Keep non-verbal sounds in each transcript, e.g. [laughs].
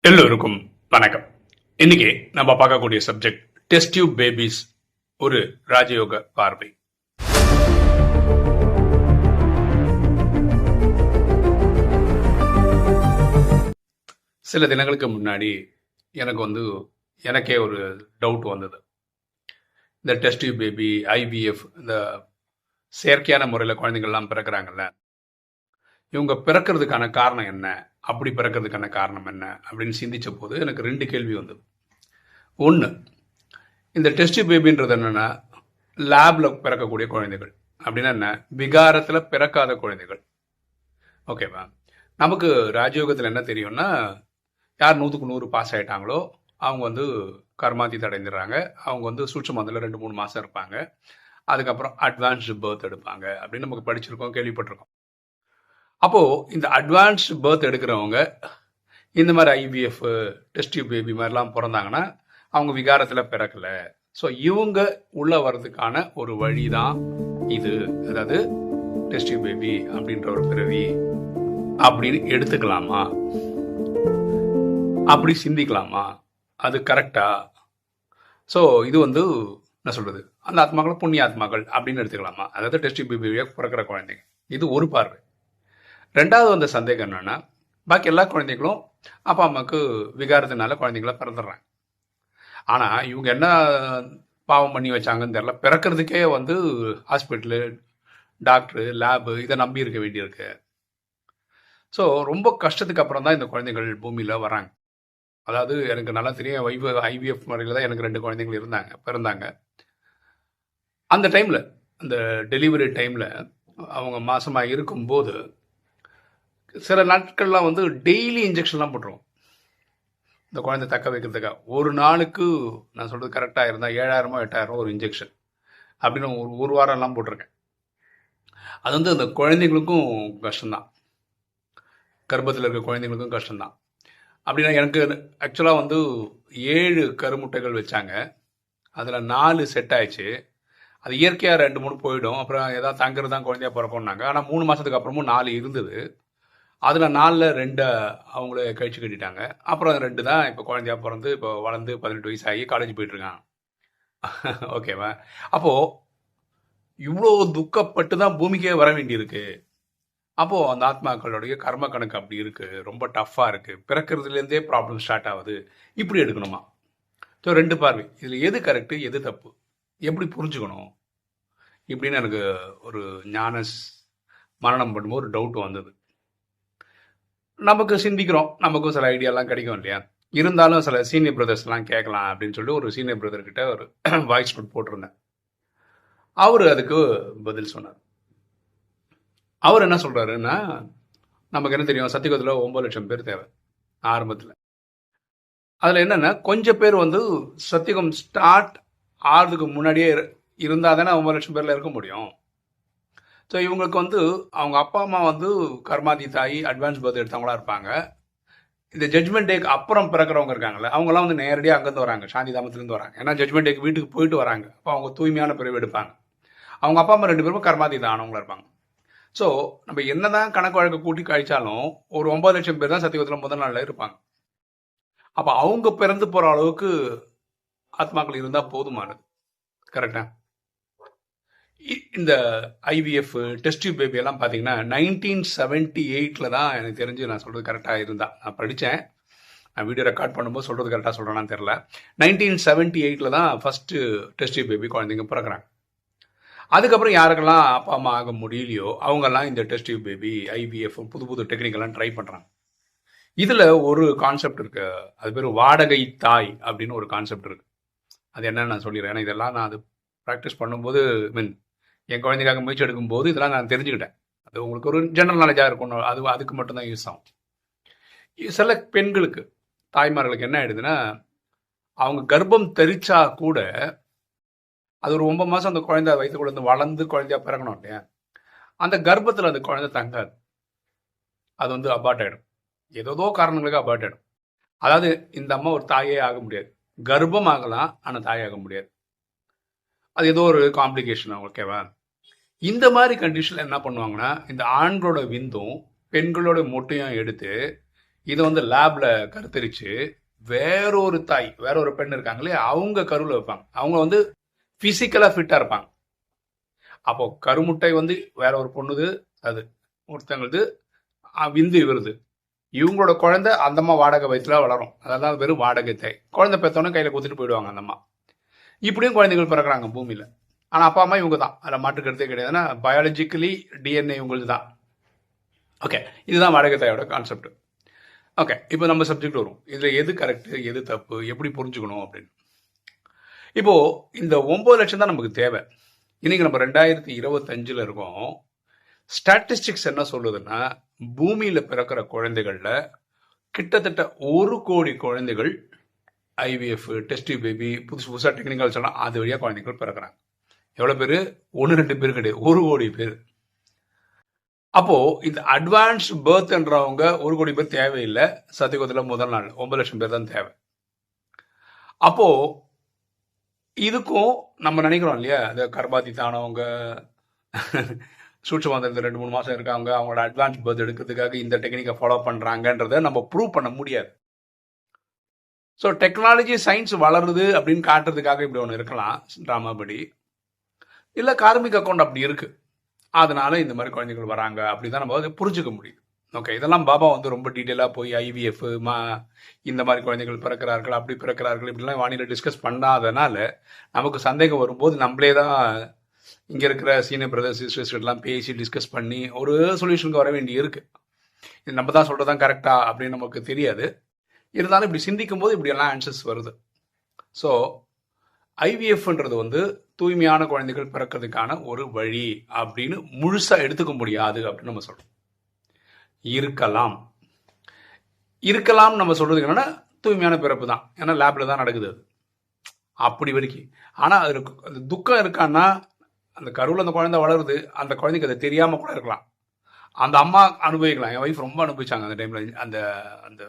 எல்லோருக்கும் வணக்கம். இன்னைக்கு நம்ம பார்க்கக்கூடிய சப்ஜெக்ட் டெஸ்ட் டியூப் பேபிஸ் ஒரு ராஜயோக பார்வை. சில தினங்களுக்கு முன்னாடி எனக்கு வந்து எனக்கே ஒரு டவுட் வந்தது. இந்த டெஸ்ட் டியூப் பேபி ஐவிஎஃப் இந்த செயற்கையான முறையில் குழந்தைங்கள்லாம் பிறக்கிறாங்கல்ல இவங்க பிறக்கிறதுக்கான காரணம் என்ன? அப்படி பிறக்கிறதுக்கான காரணம் என்ன? அப்படின்னு சிந்திச்ச போது எனக்கு ரெண்டு கேள்வி வந்தது. ஒன்று இந்த டெஸ்ட் பேபின்றது என்னென்னா லேபில் பிறக்கக்கூடிய குழந்தைகள். அப்படின்னா என்ன? விகாரத்தில் பிறக்காத குழந்தைகள். ஓகேவா நமக்கு ராஜயோகத்தில் என்ன தெரியும்னா யார் நூற்றுக்கு நூறு பாஸ் ஆகிட்டாங்களோ அவங்க வந்து கர்மாதி அடைந்துடுறாங்க. அவங்க வந்து சூட்சமந்தில் ரெண்டு மூணு மாதம் இருப்பாங்க. அதுக்கப்புறம் அட்வான்ஸ்டு பேர்த் எடுப்பாங்க. அப்படின்னு நமக்கு படிச்சிருக்கோம் கேள்விப்பட்டிருக்கோம். அப்போது இந்த அட்வான்ஸ்டு பர்த் எடுக்கிறவங்க இந்த மாதிரி ஐவிஎஃப் டெஸ்ட் பேபி மாதிரிலாம் பிறந்தாங்கன்னா அவங்க விகாரத்தில் பிறக்கல. ஸோ இவங்க உள்ள வர்றதுக்கான ஒரு வழி தான் இது. அதாவது டெஸ்ட் பேபி அப்படின்ற ஒரு பிறவி. அப்படின்னு எடுத்துக்கலாமா? அப்படி சிந்திக்கலாமா? அது கரெக்டா ஸோ இது வந்து என்ன சொல்றது? அந்த ஆத்மாக்கள் புண்ணிய ஆத்மாக்கள் அப்படின்னு எடுத்துக்கலாமா? அதாவது டெஸ்ட் டியூப் பேபியாக பிறக்கிற குழந்தைங்க. இது ஒரு பார்வை. ரெண்டாவது வந்த சந்தேகம் என்னென்னா பாக்கி எல்லா குழந்தைங்களும் அப்பா அம்மாவுக்கு விகாரத்தினால குழந்தைங்கள பிறந்துடுறாங்க. ஆனால் இவங்க என்ன பாவம் பண்ணி வச்சாங்கன்னு தெரில பிறக்கிறதுக்கே வந்து ஹாஸ்பிட்டலு டாக்டரு லேபு இதை நம்பி இருக்க வேண்டியிருக்கு. ஸோ ரொம்ப கஷ்டத்துக்கு அப்புறம் தான் இந்த குழந்தைகள் பூமியில் வராங்க. அதாவது எனக்கு நல்லா தெரியும் ஐவி ஐவிஎஃப் முறையில் தான் எனக்கு ரெண்டு குழந்தைகள் இருந்தாங்க பிறந்தாங்க. அந்த டைமில் அந்த டெலிவரி டைமில் அவங்க மாசமாக இருக்கும்போது சில நாட்கள்லாம் வந்து டெய்லி இன்ஜெக்ஷன்லாம் போட்டுருவோம். இந்த குழந்தை தக்க வைக்கிறதுக்காக. ஒரு நாளுக்கு நான் சொல்கிறது கரெக்டாக இருந்தால் ஏழாயிரமோ எட்டாயிரமோ ஒரு இன்ஜெக்ஷன் அப்படின்னு ஒரு ஒரு வாரம்லாம் போட்டிருக்கேன். அது வந்து அந்த குழந்தைங்களுக்கும் கஷ்டம்தான். கர்ப்பத்தில் இருக்க குழந்தைங்களுக்கும் கஷ்டம்தான். அப்படின்னா எனக்கு ஆக்சுவலாக வந்து ஏழு கருமுட்டைகள் வச்சாங்க. அதில் நாலு செட் ஆயிடுச்சு. அது இயற்கையாக ரெண்டு மூணு போயிடும். அப்புறம் ஏதாவது தங்குறது தான் குழந்தையாக பிறக்கும்னாங்க. ஆனால் மூணு மாதத்துக்கு அப்புறமும் நாலு இருந்தது. அதில் நாலில் ரெண்டை அவங்கள கழிச்சு கட்டிட்டாங்க. அப்புறம் ரெண்டு தான் இப்போ குழந்தையா பிறந்து இப்போ வளர்ந்து பதினெட்டு வயசு ஆகி காலேஜ் போயிட்டுருக்கான் ஓகேவா [laughs] அப்போது இவ்வளோ துக்கப்பட்டு தான் பூமிக்கே வர வேண்டியிருக்கு. அப்போது அந்த ஆத்மாக்களுடைய கர்ம கணக்கு அப்படி இருக்குது ரொம்ப டஃப்பாக இருக்குது பிறக்கிறதுலேருந்தே ப்ராப்ளம் ஸ்டார்ட் ஆகுது. இப்படி எடுக்கணுமா? ஸோ ரெண்டு பார்வை. இதில் எது கரெக்டு எது தப்பு? எப்படி புரிஞ்சுக்கணும்? இப்படின்னு எனக்கு ஒரு ஞான மரணம் பண்ணும்போது ஒரு டவுட் வந்தது. நமக்கு சிந்திக்கிறோம். நமக்கும் சில ஐடியாலாம் கிடைக்கும் இல்லையா? இருந்தாலும் சில சீனியர் பிரதர்ஸ்லாம் கேட்கலாம் அப்படின்னு சொல்லிட்டு ஒரு சீனியர் பிரதர் கிட்ட ஒரு [clears throat] வாய்ஸ் நோட் போட்டிருந்தேன். அவர் அதுக்கு பதில் சொன்னார். அவர் என்ன சொல்கிறாருன்னா நமக்கு என்ன தெரியும்? சத்தியகுதத்தில் ஒம்பது லட்சம் பேர் தேவை ஆரம்பத்தில். அதில் என்னென்னா கொஞ்சம் பேர் வந்து சத்தியகம் ஸ்டார்ட் ஆறதுக்கு முன்னாடியே இருந்தால் தானே ஒம்பது லட்சம் பேரில் இருக்க முடியும். ஸோ இவங்களுக்கு வந்து அவங்க அப்பா அம்மா வந்து கர்மாதி தாய் அட்வான்ஸ் பர்த் எடுத்தவங்களா இருப்பாங்க. இந்த ஜட்மெண்ட் டேக்கு அப்புறம் பிறக்கிறவங்க இருக்காங்கல்ல அவங்களாம் வந்து நேரடியாக அங்கேருந்து வராங்க சாந்தி தாமத்துலேருந்து வராங்க. ஏன்னா ஜட்மெண்ட் டேக்கு வீட்டுக்கு போயிட்டு வராங்க. அப்போ அவங்க தூய்மையான பிரிவு எடுப்பாங்க. அவங்க அப்பா அம்மா ரெண்டு பேரும் கர்மாதி தானவங்களா இருப்பாங்க. ஸோ நம்ம என்னதான் கணக்கு வழக்கு கூட்டி கழிச்சாலும் ஒரு ஒன்பது லட்சம் பேர் தான் சத்தியத்தில் முதல் நாளில் இருப்பாங்க. அப்போ அவங்க பிறந்து போகிற அளவுக்கு ஆத்மாக்கள் இருந்தால் போதுமானது. கரெக்டாக இந்த ஐவிஎஃப் டெஸ்ட் டியூப் பேபி எல்லாம் பார்த்தீங்கன்னா நைன்டீன் செவன்டி எயிட்டில் தான் எனக்கு தெரிஞ்சு நான் சொல்கிறது கரெக்டாக இருந்தா. நான் படித்தேன் நான் வீடியோ ரெக்கார்ட் பண்ணும்போது சொல்கிறது கரெக்டாக சொல்கிறேன்னு தெரில நைன்டீன் செவன்டி எயிட்டில் தான் ஃபஸ்ட்டு டெஸ்ட் டியூப் பேபி குழந்தைங்க பிறக்கிறாங்க. அதுக்கப்புறம் யாருக்கெல்லாம் அப்பா அம்மா ஆக முடியலையோ அவங்கெல்லாம் இந்த டெஸ்ட் டியூப் பேபி ஐவிஎஃப் புது புது டெக்னிக்கெல்லாம் ட்ரை பண்ணுறாங்க இதில் ஒரு கான்செப்ட் இருக்கு. அது பேர் வாடகை தாய் அப்படின்னு ஒரு கான்செப்ட் இருக்கு. அது என்னன்னு நான் சொல்லிடுறேன். ஏன்னா இதெல்லாம் நான் அது ப்ராக்டிஸ் பண்ணும்போது மீன் என் குழந்தைக்காக முயற்சி எடுக்கும்போது இதெல்லாம் நான் தெரிஞ்சுக்கிட்டேன். அது உங்களுக்கு ஒரு ஜெனரல் நாலேஜாக இருக்கணும் அது அதுக்கு மட்டும்தான் யூஸ் ஆகும். சில பெண்களுக்கு தாய்மார்களுக்கு என்ன ஆயிடுதுன்னா அவங்க கர்ப்பம் தெரிச்சா கூட அது ஒரு ஒன்பது மாதம் அந்த குழந்தை வயிற்றுக்குள்ள இருந்து வளர்ந்து குழந்தையா பிறக்கணும் இல்லையா? அந்த கர்ப்பத்தில் அந்த குழந்தை தங்காது. அது வந்து அபார்ட் ஆகிடும் ஏதோதோ காரணங்களுக்கு அபார்ட் ஆகிடும் அதாவது இந்த அம்மா ஒரு தாயே ஆக முடியாது. கர்ப்பம் ஆகலாம் ஆனால் தாயாக முடியாது. அது ஏதோ ஒரு காம்ப்ளிகேஷன் ஓகேவா இந்த மாதிரி கண்டிஷனில் என்ன பண்ணுவாங்கன்னா இந்த ஆண்களோட விந்தும் பெண்களோட மொட்டையும் எடுத்து இதை வந்து லேபில் கருத்தரித்து வேறொரு தாய் வேற ஒரு பெண் இருக்காங்களே அவங்க கருவில் வைப்பாங்க. அவங்க வந்து ஃபிசிக்கலாக ஃபிட்டாக இருப்பாங்க. அப்போ கருமுட்டை வந்து வேற ஒரு பொண்ணுது அது ஒருத்தங்களுது விந்து வருது இவங்களோட குழந்தை அந்தம்மா வாடகை வயசில் வளரும். அதெல்லாம் வெறும் வாடகை தாய். குழந்தை பெற்றோன்னே கையில் கொடுத்துட்டு போயிடுவாங்க அந்த அம்மா. இப்படியும் குழந்தைகள் பிறக்கிறாங்க பூமியில். ஆனால் அப்பா அம்மா இவங்க தான் அதில் மாற்றுக்கிறதே கிடையாது. ஏன்னா பயாலஜிக்கலி டிஎன்ஏ இவங்களுக்கு தான் ஓகே இதுதான் வாடகை தாயோட கான்செப்ட் ஓகே இப்போ நம்ம சப்ஜெக்ட் வரும் இதில் எது கரெக்டு எது தப்பு எப்படி புரிஞ்சுக்கணும் அப்படின்னு. இப்போது இந்த ஒம்பது லட்சம் தான் நமக்கு தேவை. இன்றைக்கி நம்ம ரெண்டாயிரத்தி இருபத்தஞ்சில் இருக்கோம். ஸ்டாட்டிஸ்டிக்ஸ் என்ன சொல்லுதுன்னா பூமியில் பிறக்கிற குழந்தைகளில் கிட்டத்தட்ட ஒரு கோடி குழந்தைகள் ஐவிஎஃப் டெஸ்டி பேபி புதுசு புதுசாக டெக்னிக்கல் சொல்லலாம் அது வழியாக குழந்தைகள் பிறக்கிறாங்க. எவ்வளோ பேர்? ஒன்று ரெண்டு பேர் கிடையாது. ஒரு கோடி பேர். அப்போ இந்த அட்வான்ஸ் பேர்த்ன்றவங்க ஒரு கோடி பேர் தேவையில்லை. சத்தியகுதத்தில் முதல் நாள். ஒன்பது லட்சம் பேர் தான் தேவை. அப்போ இதுக்கும் நம்ம நினைக்கிறோம் இல்லையா? இந்த கர்பாதி தானவங்க சூட்சமாந்திரத்தில் ரெண்டு மூணு மாதம் இருக்காங்க. அவங்களோட அட்வான்ஸ் பர்த் எடுக்கிறதுக்காக இந்த டெக்னிக்கை ஃபாலோ பண்ணுறாங்கன்றத நம்ம ப்ரூவ் பண்ண முடியாது. ஸோ டெக்னாலஜி சயின்ஸ் வளருது அப்படின்னு காட்டுறதுக்காக இப்படி ஒன்று இருக்கலாம். ட்ராமா படி. இல்லை கார்மிக் அக்கௌண்ட் அப்படி இருக்குது அதனால இந்த மாதிரி குழந்தைகள் வராங்க அப்படி தான் நம்ம புரிஞ்சுக்க முடியுது ஓகே இதெல்லாம் பாபா வந்து ரொம்ப டீட்டெயிலாக போய் ஐவிஎஃப் மா இந்த மாதிரி குழந்தைகள் பிறக்கிறார்கள் அப்படி பிறக்கிறார்கள் இப்படிலாம் வானிலை டிஸ்கஸ் பண்ணாதனால நமக்கு சந்தேகம் வரும்போது நம்மளே தான் இங்கே இருக்கிற சீனியர் பிரதர்ஸ் சிஸ்டர்ஸ் எல்லாம் பேசி டிஸ்கஸ் பண்ணி ஒரு சொல்யூஷனுக்கு வர வேண்டி இருக்கு. இது நம்ம தான் சொல்கிறது தான் கரெக்டா அப்படின்னு நமக்கு தெரியாது. இருந்தாலும் இப்படி சிந்திக்கும் போது இப்படியெல்லாம் ஆன்சர்ஸ் வருது. ஸோ ஐவிஎஃப்ன்றது வந்து தூய்மையான குழந்தைகள் பிறக்கிறதுக்கான ஒரு வழி அப்படின்னு முழுசாக எடுத்துக்க முடியாது அப்படின்னு நம்ம சொல்கிறோம் இருக்கலாம். இருக்கலாம் நம்ம சொல்கிறது என்னென்னா தூய்மையான பிறப்பு தான். ஏன்னா லேபில் தான் நடக்குது அது. அப்படி வரைக்கும். ஆனால் அது அது துக்கம் இருக்கான்னா அந்த கருவில் அந்த குழந்தை வளருது அந்த குழந்தைக்கு அது தெரியாமல் கூட இருக்கலாம். அந்த அம்மா அனுபவிக்கலாம். என் ஒய்ஃப் ரொம்ப அனுபவிச்சாங்க அந்த டைமில் அந்த அந்த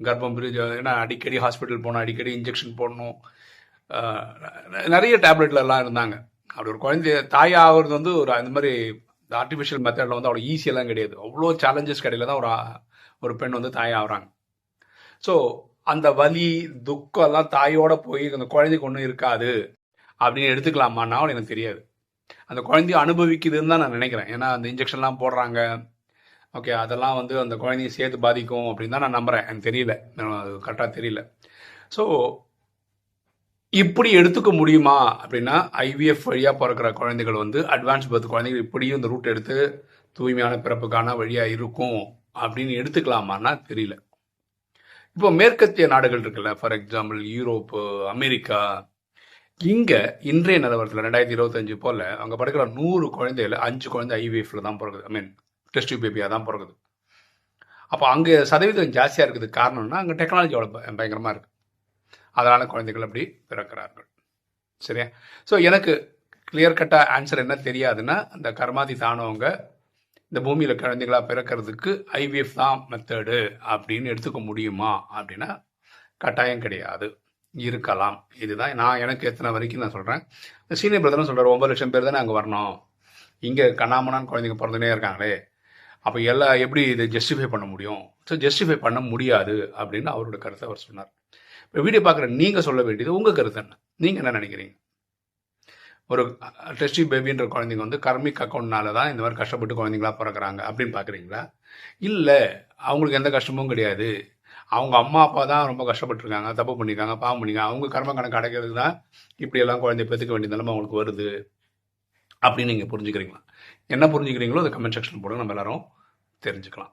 கர்ப்பம் பிரிஞ்சு ஏன்னா அடிக்கடி ஹாஸ்பிட்டல் போகணும் அடிக்கடி இன்ஜெக்ஷன் போடணும். நிறைய டேப்லெட்லலாம் இருந்தாங்க. அப்படி ஒரு குழந்தை தாய் ஆகுறது வந்து ஒரு அந்த மாதிரி ஆர்டிஃபிஷியல் மெத்தடில் வந்து அவ்வளோ ஈஸியெல்லாம் கிடையாது. அவ்வளோ சேலஞ்சஸ் கிடையில தான் ஒரு ஒரு பெண் வந்து தாய் ஆகுறாங்க. ஸோ அந்த வலி துக்கம் எல்லாம் தாயோட போய் அந்த குழந்தைக்கு ஒன்றும் இருக்காது அப்படின்னு எடுத்துக்கலாமான்னா எனக்கு தெரியாது. அந்த குழந்தைய அனுபவிக்குதுன்னு தான் நான் நினைக்கிறேன். ஏன்னா அந்த இன்ஜெக்ஷன்லாம் போடுறாங்க. ஓகே அதெல்லாம் வந்து அந்த குழந்தைய சேர்த்து பாதிக்கும் அப்படின்னு தான் நான் நம்புகிறேன் எனக்கு தெரியல. அது கரெக்டாக தெரியல. ஸோ இப்படி எடுத்துக்க முடியுமா? அப்படின்னா ஐவிஎஃப் வழியாக பிறக்கிற குழந்தைகள் வந்து அட்வான்ஸ் பர்த் குழந்தைகள் இப்படியும் இந்த ரூட் எடுத்து தூய்மையான பிறப்புக்கான வழியாக இருக்கும் அப்படின்னு எடுத்துக்கலாமான்னா தெரியல. இப்போ மேற்கத்திய நாடுகள் இருக்குல்ல ஃபார் எக்ஸாம்பிள் யூரோப்பு அமெரிக்கா இங்கே இன்றைய நிலவரத்தில் ரெண்டாயிரத்தி இருபத்தஞ்சு போல் அங்கே படுக்கிற நூறு குழந்தைகள் அஞ்சு குழந்தை ஐவிஎஃப்ல தான் பிறகுது ஐ மீன் டெஸ்ட் பேபியாக தான் பிறகுது அப்போ அங்கே சதவீதம் ஜாஸ்தியாக இருக்குது. காரணம்னா அங்கே டெக்னாலஜி அவ்வளோ பயங்கரமாக இருக்குது அதனால குழந்தைகள் அப்படி பிறக்கிறார்கள். சரியா? ஸோ எனக்கு கிளியர் கட்டாக ஆன்சர் என்ன தெரியாதுன்னா அந்த கர்மாதி தானவங்க இந்த பூமியில் குழந்தைகளாக பிறக்கிறதுக்கு ஐவிஎஃப் தான் மெத்தடு அப்படின்னு எடுத்துக்க முடியுமா அப்படின்னா கட்டாயம் கிடையாது. இருக்கலாம். இதுதான் நான் எனக்கு எத்தனை வரைக்கும் நான் சொல்கிறேன் சீனியர் பிரதரும் சொல்கிறார் ஒம்பது லட்சம் பேர் தானே அங்கே வரணும். இங்கே கண்ணாமனான்னு குழந்தைங்க பிறந்துனே இருக்காங்களே. அப்போ எல்லாம் எப்படி இதை ஜஸ்டிஃபை பண்ண முடியும்? ஸோ ஜஸ்டிஃபை பண்ண முடியாது அப்படின்னு அவரோட கருத்தை அவர் சொன்னார். இப்போ வீடியோ பார்க்குற நீங்கள் சொல்ல வேண்டியது உங்கள் கருத்து என்ன? நீங்கள் என்ன நினைக்கிறீங்க? ஒரு டெஸ்டி பேபின்ற குழந்தைங்க வந்து கர்மிக் அக்கௌண்ட்னால தான் இந்த மாதிரி கஷ்டப்பட்டு குழந்தைங்களா பிறக்கிறாங்க அப்படின்னு பார்க்குறீங்களா? இல்லை அவங்களுக்கு எந்த கஷ்டமும் கிடையாது. அவங்க அம்மா அப்பா தான் ரொம்ப கஷ்டப்பட்டிருக்காங்க தப்பு பண்ணியிருக்காங்க பாவம் பண்ணிருக்காங்க அவங்க கர்ம கணக்கு அடைக்கிறதுக்கு தான் இப்படியெல்லாம் குழந்தை குழந்தைய பெற்றுக்க வேண்டிய நிலைமை அவங்களுக்கு வருது அப்படின்னு நீங்கள் புரிஞ்சுக்கிறீங்களா? என்ன புரிஞ்சுக்கிறீங்களோ அதை கமெண்ட் செக்ஷன் போடுங்க. நம்ம எல்லாரும் தெரிஞ்சுக்கலாம்.